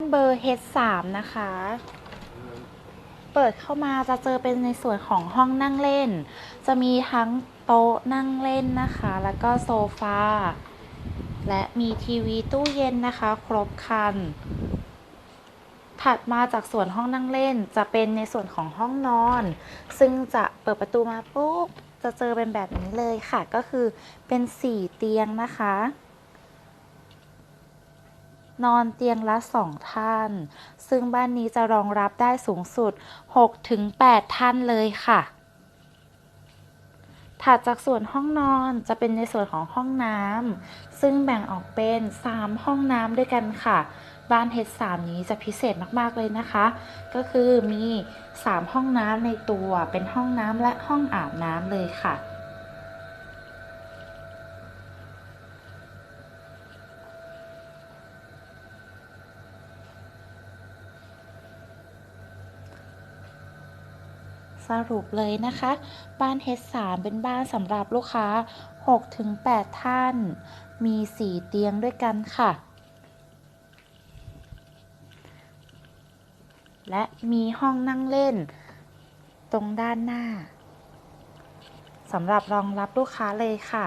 เบอร์ H3 นะคะ เปิดเข้ามาจะเจอเป็นในส่วนของห้องนั่งเล่น จะมีทั้งโต๊ะนั่งเล่นนะคะ แล้วก็โซฟา และมีทีวีตู้เย็นนะคะ ครบครัน ถัดมาจากส่วนห้องนั่งเล่น จะเป็นในส่วนของห้องนอน ซึ่งจะเปิดประตูมาปุ๊บ จะเจอเป็นแบบนี้เลยค่ะ ก็คือเป็น 4 เตียงนะคะ นอนเตียงละ2ท่าน ซึ่งบ้านนี้จะรองรับได้สูงสุด 6-8 ท่านเลยค่ะถัดจากส่วนห้องนอนจะเป็นในส่วนของห้องน้ำซึ่งแบ่งออกเป็น 3 ห้องน้ำด้วยกันค่ะ บ้านเฮดสามนี้จะพิเศษมากๆเลยนะคะ ก็คือมี 3 ห้องน้ำในตัวเป็นห้องน้ำและห้องอาบน้ำเลยค่ะ สรุปเลยนะคะ บ้าน H3 เป็นบ้านสำหรับลูกค้า 6-8 ท่าน มี 4 เตียงด้วยกันค่ะ และมีห้องนั่งเล่น ตรงด้านหน้าสำหรับรองรับลูกค้าเลยค่ะ